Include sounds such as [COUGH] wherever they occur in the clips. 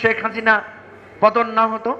শেখ হাসিনা পতন না হতো,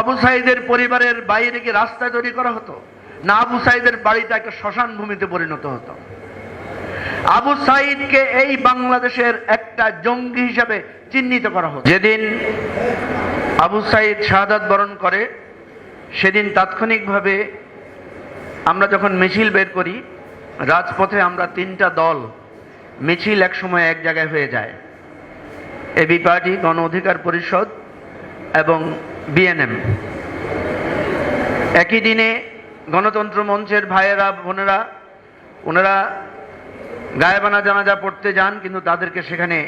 আবু সাইদের পরিবারের বাইরে কি রাস্তা তৈরি করা হতো, না আবু সাইদের বাড়িটা একটা শ্মশান ভূমিতে পরিণত হতো। আবু সাইদকে এই বাংলাদেশের একটা জঙ্গি হিসাবে চিহ্নিত করা হতো। যেদিন আবু সাইদ শাহাদাত বরণ করে, সেদিন তাৎক্ষণিকভাবে আমরা যখন মিছিল বের করি, রাজপথে আমরা তিনটা দল মিছিল এক সময় এক জায়গায় হয়ে যায়। এবি পার্টি গণ অধিকার পরিষদ এবং বিএনএম। একই দিনে গণতন্ত্র মঞ্চের ভাইয়েরা, বোনেরা, ওনারা গায়েবানা জানাজা পড়তে যান, কিন্তু তাদেরকে সেখানে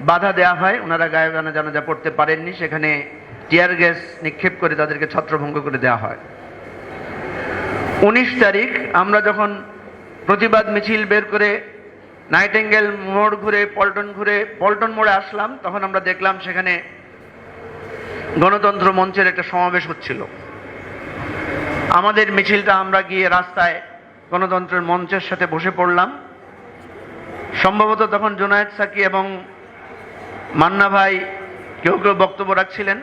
বাধা দেওয়া হয়। ওনারা গায়েবানা জানাজা পড়তে পারেননি। সেখানে টিয়ার গ্যাস নিক্ষেপ করে তাদেরকে ছত্রভঙ্গ করে দেওয়া হয়। উনিশ তারিখ আমরা যখন প্রতিবাদ মিছিল বের করে নাইটেঙ্গেল মোড় ঘুরে, পল্টন ঘুরে, পল্টন মোড়ে আসলাম, তখন আমরা দেখলাম সেখানে গণতন্ত্র মঞ্চের একটা সমাবেশ হচ্ছিল। আমাদের মিছিলটা আমরা গিয়ে রাস্তায় গণতন্ত্রের মঞ্চের সাথে বসে পড়লাম। সম্ভবত তখন জোনায়েদ সাকি এবং মান্না ভাই কেউ কেউ বক্তব্য রাখছিলেন।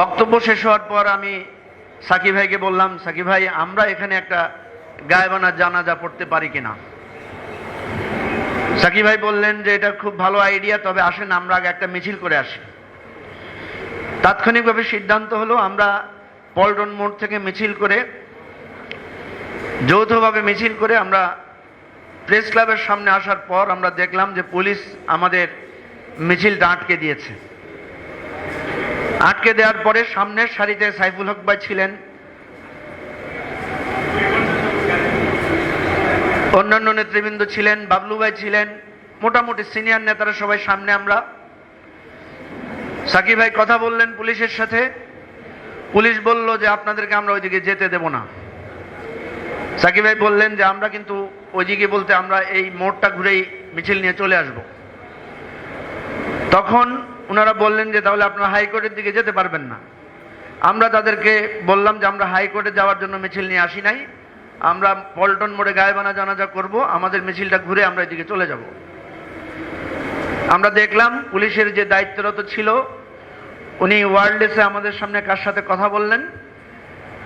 বক্তব্য শেষ হওয়ার পর আমি সাকি ভাইকে বললাম, সাকি ভাই, আমরা এখানে একটা গায়েবানা জানাজা পড়তে পারি কিনা? সাকি ভাই বললেন যে এটা খুব ভালো আইডিয়া, তবে আসেন, আমরা আগে একটা মিছিল করে আসি। তাৎক্ষণিকভাবে সিদ্ধান্ত হলো, আমরা পল্টন মোড় থেকে মিছিল করে, যৌথভাবে মিছিল করে আমরা প্রেস ক্লাবের সামনে আসার পর আমরা দেখলাম যে পুলিশ আমাদের মিছিলটা আটকে দিয়েছে। আটকে দেওয়ার পরে সামনের সারিতে সাইফুল হক ভাই ছিলেন। অন্যান্য নেতৃবৃন্দ ছিলেন, বাবলু ভাই ছিলেন, মোটামুটি সিনিয়র নেতারা সবাই সামনে আমরা। সাকিব ভাই কথা বললেন পুলিশের সাথে। পুলিশ বলল যে আপনাদেরকে আমরা ওইদিকে যেতে দেব না। সাকিব ভাই বললেন যে আমরা কিন্তু ওইদিকে বলতে আমরা এই মোড়টা ঘুরেই মিছিল নিয়ে চলে আসব। তখন ওনারা বললেন যে তাহলে আপনারা হাইকোর্টের দিকে যেতে পারবেন না। আমরা তাদেরকে বললাম যে আমরা হাইকোর্টে যাওয়ার জন্য মিছিল নিয়ে আসি নাই। আমরা পল্টন মোড়ে গায়েবানা জানাজা করব, আমাদের মিছিলটা ঘুরে আমরা এদিকে চলে যাব। আমরা দেখলাম পুলিশের যে দায়িত্বরত ছিল, উনি ওয়ার্ল্ডেসে আমাদের সামনে কার সাথে কথা বললেন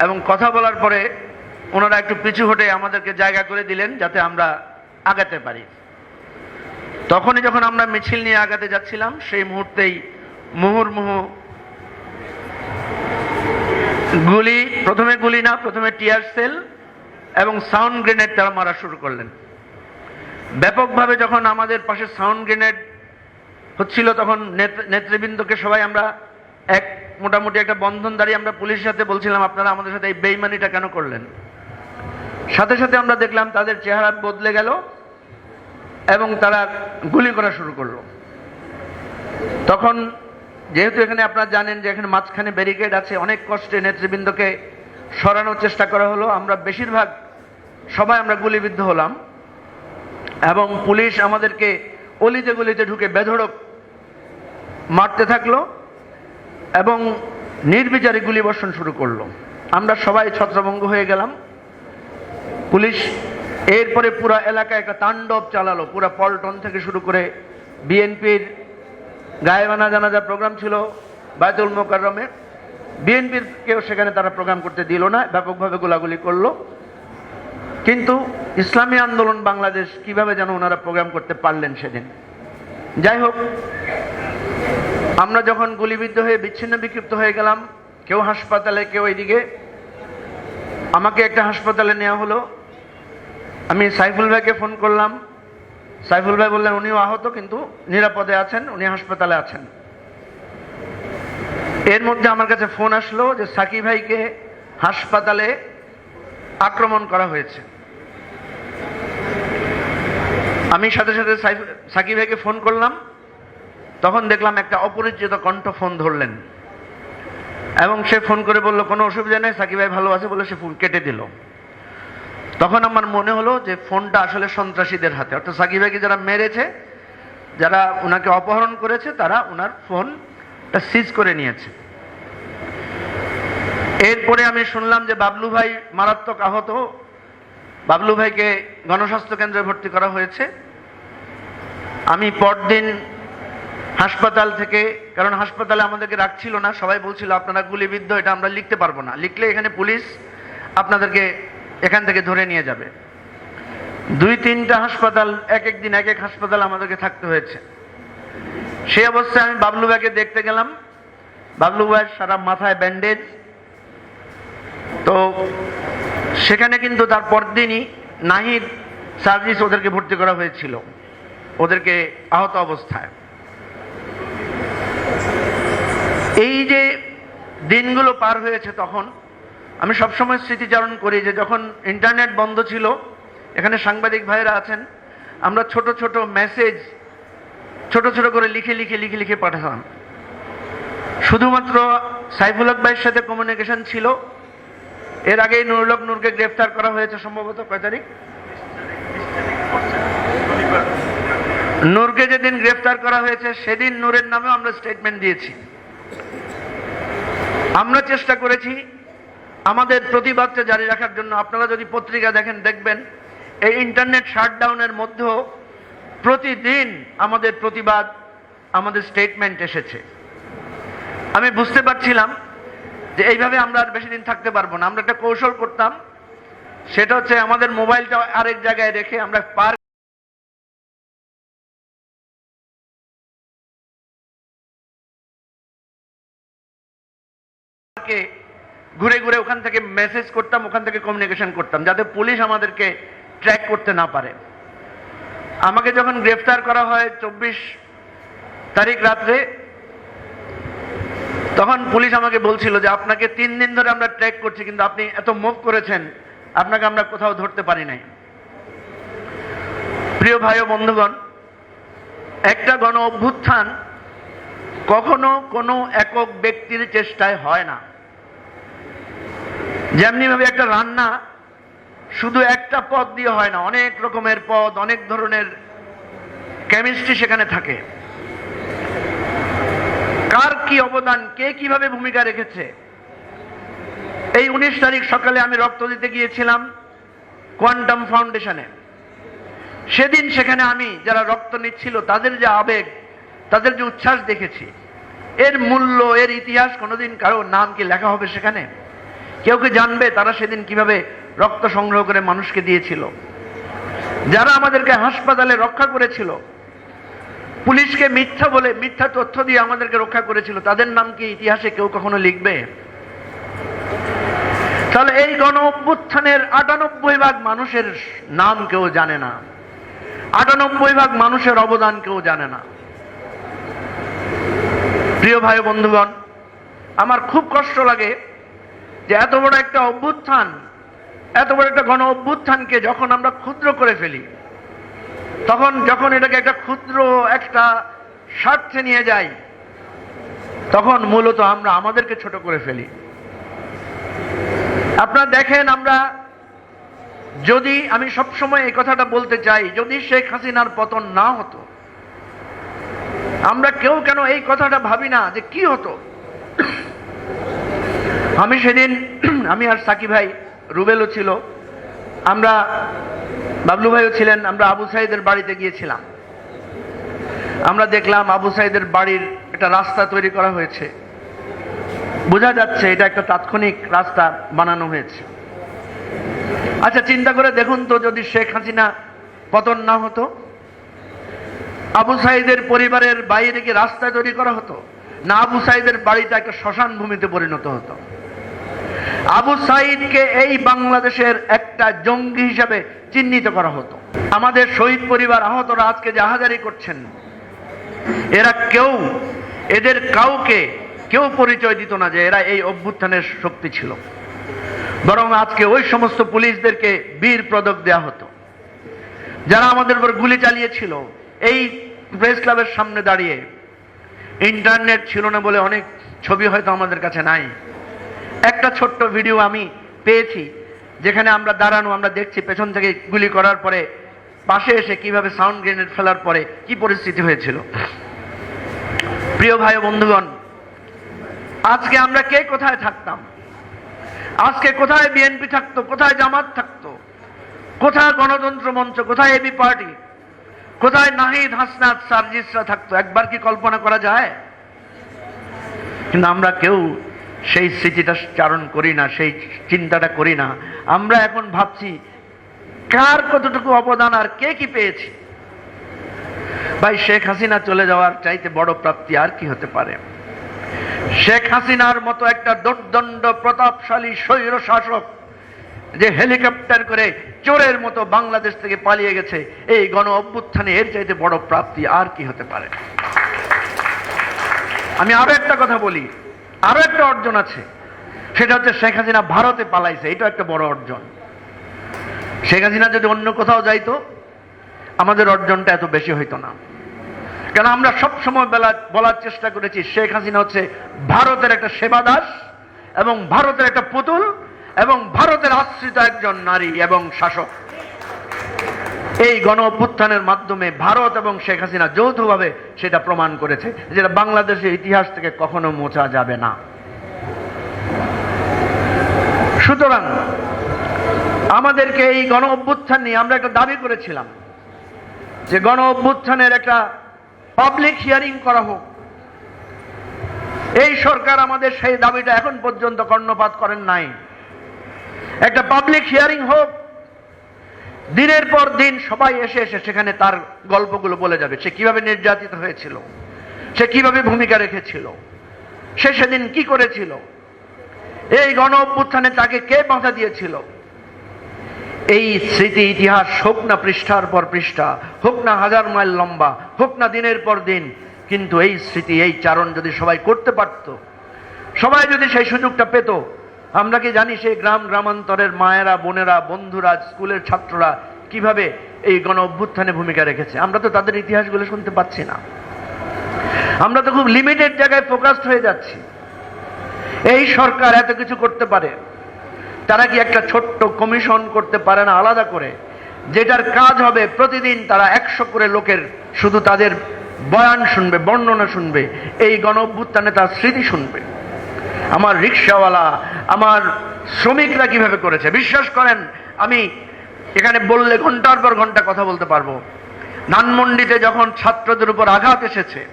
এবং কথা বলার পরে ওনারা একটু পিছু হটে আমাদেরকে জায়গা করে দিলেন যাতে আমরা আগাতে পারি। তখনই যখন আমরা মিছিল নিয়ে আগাতে যাচ্ছিলাম, সেই মুহূর্তেই মুহুর্মুহু গুলি, প্রথমে গুলি না, প্রথমে টিয়ার সেল এবং সাউন্ড গ্রেনেড তারা মারা শুরু করলেন। ব্যাপকভাবে যখন আমাদের পাশে সাউন্ড গ্রেনেড হচ্ছিল, তখন নেত- নেতৃবৃন্দকে সবাই আমরা এক মোটামুটি একটা বন্ধন দাঁড়িয়ে আমরা পুলিশের সাথে বলছিলাম, আপনারা আমাদের সাথে এই বেইমানিটা কেন করলেন? সাথে সাথে আমরা দেখলাম তাদের চেহারা বদলে গেল এবং তারা গুলি করা শুরু করল। তখন যেহেতু এখানে আপনারা জানেন যে এখানে মাঝখানে ব্যারিকেড আছে, অনেক কষ্টে নেতৃবৃন্দকে সরানোর চেষ্টা করা হলো। আমরা বেশিরভাগ সবাই আমরা গুলিবিদ্ধ হলাম এবং পুলিশ আমাদেরকে অলিতে গলিতে ঢুকে বেধড়ক মারতে থাকল এবং নির্বিচারে গুলিবর্ষণ শুরু করল। আমরা সবাই ছত্রভঙ্গ হয়ে গেলাম। পুলিশ এরপরে পুরো এলাকায় একটা তাণ্ডব চালালো। পুরো পল্টন থেকে শুরু করে বিএনপির গায়েবানা জানাজা প্রোগ্রাম ছিল বায়তুল মোকাররমে। বিএনপির কেউ সেখানে তারা প্রোগ্রাম করতে দিল না, ব্যাপকভাবে গোলাগুলি করল। কিন্তু ইসলামী আন্দোলন বাংলাদেশ কীভাবে যেন ওনারা প্রোগ্রাম করতে পারলেন সেদিন? যাই হোক, আমরা যখন গুলিবিদ্ধ হয়ে, বিচ্ছিন্ন বিক্ষিপ্ত হয়ে গেলাম, কেউ হাসপাতালে, কেউ এইদিকে, আমাকে একটা হাসপাতালে নেওয়া হলো। আমি সাইফুল ভাইকে ফোন করলাম। সাইফুল ভাই বললেন, উনিও আহত, কিন্তু নিরাপদে আছেন, উনি হাসপাতালে আছেন। এর মধ্যে আমার কাছে ফোন আসলো যে সাকি ভাইকে হাসপাতালে আক্রমণ করা হয়েছে। আমি সাথে সাথে সাইফ- সাকি ভাইকে ফোন করলাম। তখন দেখলাম একটা অপরিচিত কণ্ঠ ফোন ধরলেন। এবং সে ফোন করে বলল, কোনো অসুবিধা নেই সাকি ভাই ভালো আছে বলে সে ফোন কেটে দিল। তখন আমার মনে হলো যে ফোনটা আসলে সন্ত্রাসীদের হাতে। অর্থাৎ সাকি ভাইকে যারা মেরেছে, যারা ওনাকে অপহরণ করেছে, তারা ওনার ফোনটা সিজ করে নিয়েছে। এরপরে আমি শুনলাম যে বাবলু ভাই মারাত্মক আহত। বাবলু ভাইকে গণস্বাস্থ্য কেন্দ্রে ভর্তি করা হয়েছে। আমি পরদিন হাসপাতাল থেকে, কারণ হাসপাতালে আমাদেরকে রাখছিল না, সবাই বলছিল, আপনারা গুলিবিদ্ধ, এটা আমরা লিখতে পারব না। লিখলে এখানে পুলিশ আপনাদেরকে এখান থেকে ধরে নিয়ে যাবে। দুই তিনটা হাসপাতাল, এক এক দিন, এক এক হাসপাতাল আমাদেরকে থাকতে হয়েছে। সেই অবস্থায় আমি বাবলু ভাইকে দেখতে গেলাম। বাবলু ভাইয়ের সারা মাথায় ব্যান্ডেজ তো সেখানে কিন্তু তার পরদিনই নাহিদ সার্ভিস ওদেরকে ভর্তি করা হয়েছিল। ওদেরকে আহত অবস্থায়। এই যে দিনগুলো পার হয়েছে তখন, আমি সবসময় স্মৃতিচারণ করি যে যখন ইন্টারনেট বন্ধ ছিল, এখানে সাংবাদিক ভাইরা আছেন, আমরা ছোট ছোট মেসেজ ছোট ছোট করে লিখে লিখে লিখে লিখে পাঠাতাম শুধুমাত্র সাইফুল হক ভাইয়ের সাথে কমিউনিকেশন ছিল। এর আগেই নুরুল হক নূরকে গ্রেফতার করা হয়েছে সম্ভবত। কয় তারিখ? নূরকে যেদিন গ্রেফতার করা হয়েছে, সেদিন নূরের নামে আমরা স্টেটমেন্ট দিয়েছি। আমরা চেষ্টা করেছি আমাদের প্রতিবাদটা জারি রাখার জন্য। আপনারা যদি পত্রিকা দেখেন, দেখবেন, এই ইন্টারনেট শাটডাউনের মধ্যেও প্রতিদিন আমাদের প্রতিবাদ, আমাদের স্টেটমেন্ট এসেছে। আমি বুঝতে পারছিলাম যে এইভাবে আমরা আর বেশি দিন থাকতে পারব না। আমরা একটা কৌশল করতাম, সেটা হচ্ছে আমাদের মোবাইলটা আরেক জায়গায় রেখে আমরা পার ঘুরে ঘুরে ওখান থেকে মেসেজ করতাম, ওখান থেকে কমিউনিকেশন করতাম, যাতে পুলিশ আমাদেরকে ট্র্যাক করতে না পারে। আমাকে যখন গ্রেফতার করা হয় চব্বিশ তারিখ রাত্রে, তখন পুলিশ আমাকে বলছিল যে আপনাকে তিন দিন ধরে আমরা ট্র্যাক করছি, কিন্তু আপনি এত মুভ করেছেন, আপনাকে আমরা কোথাও ধরতে পারি নাই। প্রিয় ভাই ও বন্ধুগণ, একটা গণ অভ্যুত্থান কখনো কোনো একক ব্যক্তির চেষ্টায় হয় না। যেমনি ভাবে একটা রান্না শুধু একটা পদ দিয়ে হয় না, অনেক রকমের পদ, অনেক ধরনের কেমিস্ট্রি সেখানে থাকে। কার কি অবদান, কে কীভাবে ভূমিকা রেখেছে? এই উনিশ তারিখ সকালে আমি রক্ত দিতে গিয়েছিলাম কোয়ান্টাম ফাউন্ডেশনে। সেদিন সেখানে আমি, যারা রক্ত নিচ্ছিল, তাদের যে আবেগ, তাদের যে উচ্ছ্বাস দেখেছি। এর মূল্য, এর ইতিহাস কোনোদিন কারও নাম কি লেখা হবে সেখানে? কেউ কি জানবে তারা সেদিন কীভাবে রক্ত সংগ্রহ করে মানুষকে দিয়েছিল? যারা আমাদেরকে হাসপাতালে রক্ষা করেছিল, পুলিশকে মিথ্যা বলে, মিথ্যা তথ্য দিয়ে আমাদেরকে রক্ষা করেছিল, তাদের নাম কি ইতিহাসে কেউ কখনো লিখবে? তাহলে এই গণ অভ্যুত্থানের আটানব্বই ভাগ মানুষের নাম কেউ জানে না। আটানব্বই ভাগ মানুষের অবদান কেউ জানে না। প্রিয় ভাই বন্ধুগণ, আমার খুব কষ্ট লাগে যে এত বড় একটা অভ্যুত্থান, এত বড় একটা গণ অভ্যুত্থানকে যখন আমরা ক্ষুদ্র করে ফেলি, তখন যখন এটাকে একটা ক্ষুদ্র একটা স্বার্থে নিয়ে যাই, তখন মূলত আমরা আমাদেরকে ছোট করে ফেলি। আপনারা দেখেন আমরা যদি আমি সবসময় এই কথাটা বলতে চাই, যদি শেখ হাসিনার পতন না হতো, আমরা কেউ কেন এই কথাটা ভাবি না যে কি হতো? আমি সেদিন, [CLEARS THROAT] আমি আর সাকি ভাই, রুবেলও ছিল। আমরা, বাবলু ভাইও ছিলেন, আমরা আবু সাইদের বাড়িতে গিয়েছিলাম। আমরা দেখলাম আবু সাইদের বাড়ির একটা রাস্তা তৈরি করা হয়েছে। বোঝা যাচ্ছে এটা একটা তাৎক্ষণিক রাস্তা বানানো হয়েছে। আচ্ছা চিন্তা করে দেখুন তো যদি শেখ হাসিনা পতন না হতো, আবু সাইদের পরিবারের বাইরে কি রাস্তা তৈরি করা হতো? না আবু সাইদের বাড়িটা একটা শ্মশান ভূমিতে পরিণত হতো। আবু সাইদকে এই বাংলাদেশের একটা জঙ্গি হিসাবে চিহ্নিত করা হতো। আমাদের শহীদ পরিবার আহতরা আজকে জাহাজারি করছেন। এরা কেউ, এদের কাউকে কেউ পরিচয় দিত না যে এরা এই অভ্যুত্থানের শক্তি ছিল। বরং আজকে ওই সমস্ত পুলিশদেরকে বীর পদক দেয়া হতো। যারা আমাদের উপর গুলি চালিয়েছিল, এই প্রেস ক্লাবের সামনে দাঁড়িয়ে। ইন্টারনেট ছিল না বলে অনেক ছবি হয়তো আমাদের কাছে নাই। একটা ছোট্ট ভিডিও আমি পেয়েছি, যেখানে আমরা দাঁড়ানো, আমরা দেখছি পেছন থেকে গুলি করার পরে পাশে এসে কীভাবে সাউন্ড গ্রেনেড ফেলার পরে কি পরিস্থিতি হয়েছিল। প্রিয় ভাই বন্ধুগণ, আজকে আমরা কে কোথায় থাকতাম? আজকে কোথায় বিএনপি থাকতো? কোথায় জামাত থাকতো? কোথায় গণতন্ত্র মঞ্চ? কোথায় এবি পার্টি কোথায় নাহিদ হাসনাত, সার্জিসরা থাকতো? একবার কি কল্পনা করা যায়? কিন্তু আমরা কেউ সেই স্মৃতিটা চারণ করি না, সেই চিন্তাটা করি না। আমরা এখন ভাবছি, কার কতটুকু অবদান আর কে কি পেয়েছে? ভাই, শেখ হাসিনা চলে যাওয়ার চাইতে বড় প্রাপ্তি আর কি হতে পারে? শেখ হাসিনার মতো একটা দুর্দণ্ড, প্রতাপশালী, স্বৈর শাসক যে হেলিকপ্টার করে চোরের মতো বাংলাদেশ থেকে পালিয়ে গেছে, এই গণ অভ্যুত্থানে এর চাইতে বড় প্রাপ্তি আর কি হতে পারে? আমি আরও একটা কথা বলি। আরও একটা অর্জন আছে। সেটা হচ্ছে শেখ হাসিনা ভারতে পালাইছে। এটা একটা বড় অর্জন। শেখ হাসিনা যদি অন্য কোথাও যাইতো, আমাদের অর্জনটা এত বেশি হইতো না। কেন, আমরা সব সময় বেলা বলার চেষ্টা করেছি, শেখ হাসিনা হচ্ছে ভারতের একটা সেবা দাস এবং ভারতের একটা পুতুল এবং ভারতের আশ্রিত একজন নারী এবং শাসক। এই গণ অভ্যুত্থানের মাধ্যমে ভারত এবং শেখ হাসিনা যৌথভাবে সেটা প্রমাণ করেছে যেটা বাংলাদেশের ইতিহাস থেকে কখনো মোছা যাবে না। সুতরাং আমাদেরকে এই গণ অভ্যুত্থান নিয়ে আমরা একটা দাবি করেছিলাম যে গণ অভ্যুত্থানের একটা পাবলিক হিয়ারিং করা হোক। এই সরকার আমাদের সেই দাবিটা এখন পর্যন্ত কর্ণপাত করেন নাই। একটা পাবলিক হিয়ারিং হোক দিনের পর দিন সবাই এসে এসে সেখানে তার গল্পগুলো বলে যাবে। সে কীভাবে নির্যাতিত হয়েছিল? সে কীভাবে ভূমিকা রেখেছিল? সে সেদিন কি করেছিল? এই গণ অভ্যুত্থানে তাকে কে বাধা দিয়েছিল? এই স্মৃতি, ইতিহাস হোক না পৃষ্ঠার পর পৃষ্ঠা, হোক না হাজার মাইল লম্বা, হোক না দিনের পর দিন, কিন্তু এই স্মৃতি, এই চারণ যদি সবাই করতে পারত, সবাই যদি সেই সুযোগটা পেত আমরা কি জানি সেই গ্রাম গ্রামান্তরের মায়েরা, বোনেরা, বন্ধুরা, স্কুলের ছাত্ররা কীভাবে এই গণ অভ্যুত্থানে ভূমিকা রেখেছে? আমরা তো তাদের ইতিহাসগুলো শুনতে পাচ্ছি না। আমরা তো খুব লিমিটেড জায়গায় ফোকাসড হয়ে যাচ্ছি। এই সরকার এত কিছু করতে পারে, তারা কি একটা ছোট্ট কমিশন করতে পারে না আলাদা করে? যেটার কাজ হবে প্রতিদিন তারা একশো করে লোকের শুধু তাদের বয়ান শুনবে, বর্ণনা শুনবে, এই গণ অভ্যুত্থানে তার স্মৃতি শুনবে। আমার রিক্সাওয়ালা, আমার শ্রমিকরা কীভাবে করেছে? বিশ্বাস করেন, আমি এখানে বললে ঘণ্টার পর ঘণ্টা কথা বলতে পারব। ধানমন্ডিতে যখন ছাত্রদের উপর আঘাত এসেছে,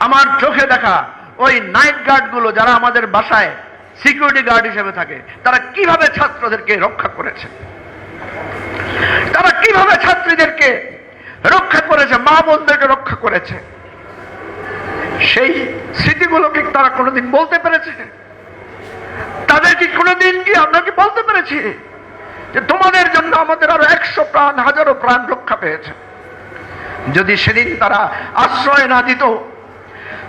আমার চোখে দেখা ওই নাইট গার্ডগুলো যারা আমাদের বাসায় সিকিউরিটি গার্ড হিসেবে থাকে, তারা কীভাবে ছাত্রদেরকে রক্ষা করেছে? তারা কীভাবে ছাত্রীদেরকে রক্ষা করেছে? মা বোনদেরকে রক্ষা করেছে? সেই স্মৃতিগুলোকে তারা কোনোদিন বলতে পেরেছে। তাদের কি কোনোদিন কি আমরা কি বলতে পেরেছি? যে তোমাদের জন্য আমাদের আরও একশো প্রাণ, হাজারো প্রাণ রক্ষা পেয়েছে। যদি সেদিন তারা আশ্রয় না দিত,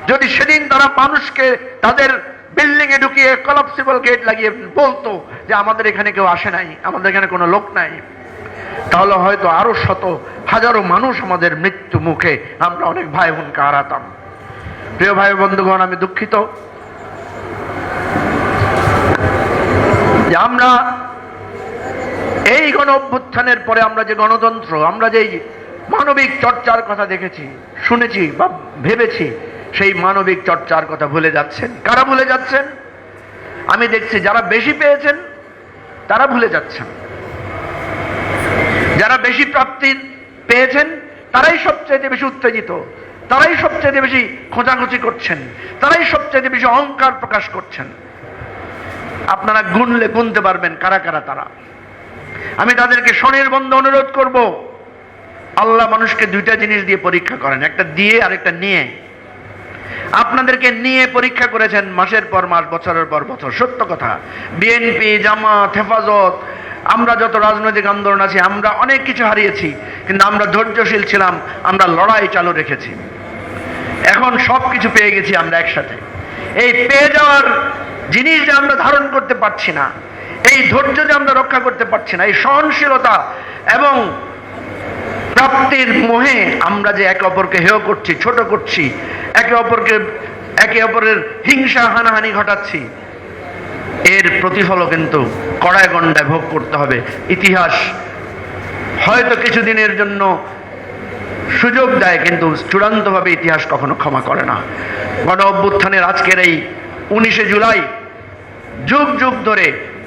যদি সেদিন তারা মানুষকে তাদের বিল্ডিং এ ঢুকিয়ে কলাপসিবল গেট লাগিয়ে বলতো যে আমাদের এখানে কেউ আসে নাই, আমাদের এখানে কোনো লোক নাই, তাহলে হয়তো আরও শত, হাজারো মানুষ আমাদের মৃত্যু মুখে আমরা অনেক ভাই বোনকে হারাতাম। প্রিয় ভাই বন্ধুগণ, আমি দুঃখিত। আমরা এই গণ অভ্যুত্থানের পরে আমরা যে গণতন্ত্র, আমরা যে মানবিক চর্চার কথা দেখেছি, শুনেছি বা ভেবেছি, সেই মানবিক চর্চার কথা ভুলে যাচ্ছেন। কারা ভুলে যাচ্ছেন? আমি দেখছি যারা বেশি পেয়েছেন, তারা ভুলে যাচ্ছেন। যারা বেশি প্রাপ্তি পেয়েছেন, তারাই সবচেয়ে বেশি উত্তেজিত। তারাই সবচেয়ে বেশি খোঁজাখুঁজি করছেন, তারাই সবচেয়ে বেশি অহংকার প্রকাশ করছেন। আপনারা গুনলে গুনতে পারবেন কারা কারা তারা। আমি তাদেরকে স্বনির্বন্ধ অনুরোধ করব, আল্লাহ মানুষকে দুইটা জিনিস দিয়ে পরীক্ষা করেন, একটা দিয়ে আর একটা নিয়ে। আপনাদেরকে নিয়ে পরীক্ষা করেছেন মাসের পর মাস, বছরের পর বছর, সত্য কথা। বিএনপি, জামাত, হেফাজত আমরা যত রাজনৈতিক আন্দোলন আছি, আমরা অনেক কিছু হারিয়েছি, কিন্তু আমরা ধৈর্যশীল ছিলাম, আমরা লড়াই চালু রেখেছি। এখন সব কিছু পেয়ে গেছি আমরা একসাথে। এই পেয়ে যাওয়ার জিনিস যে আমরা ধারণ করতে পারছি না, এই ধৈর্য যে আমরা রক্ষা করতে পারছি না, এই সহনশীলতা এবং প্রাপ্তির মোহে আমরা যে একে অপরকে হেয় করছি, ছোট করছি, একে অপরকে, একে অপরের হিংসা, হানাহানি ঘটাচ্ছি এর প্রতিফলও কিন্তু কড়ায় গণ্ডায় ভোগ করতে হবে। ইতিহাস হয়তো কিছুদিনের জন্য সুযোগ দেয়, কিন্তু চূড়ান্তভাবে ইতিহাস কখনো ক্ষমা করে না। গণ অভ্যুত্থানের আজকের এই উনিশে জুলাই যুগ যুগ ধরে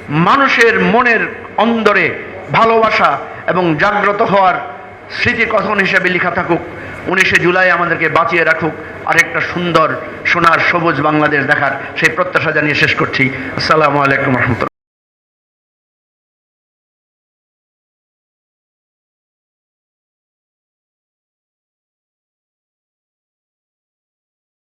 মানুষের মনের অন্দরে ভালোবাসা এবং জাগ্রত হওয়ার স্মৃতিকথন হিসেবে লেখা থাকুক। উনিশে জুলাই আমাদেরকে বাঁচিয়ে রাখুক, আরেকটা সুন্দর সোনার সবুজ বাংলাদেশ দেখার সেই প্রত্যাশা জানিয়ে শেষ করছি। আসসালামু আলাইকুম রহমতুল্লাহ।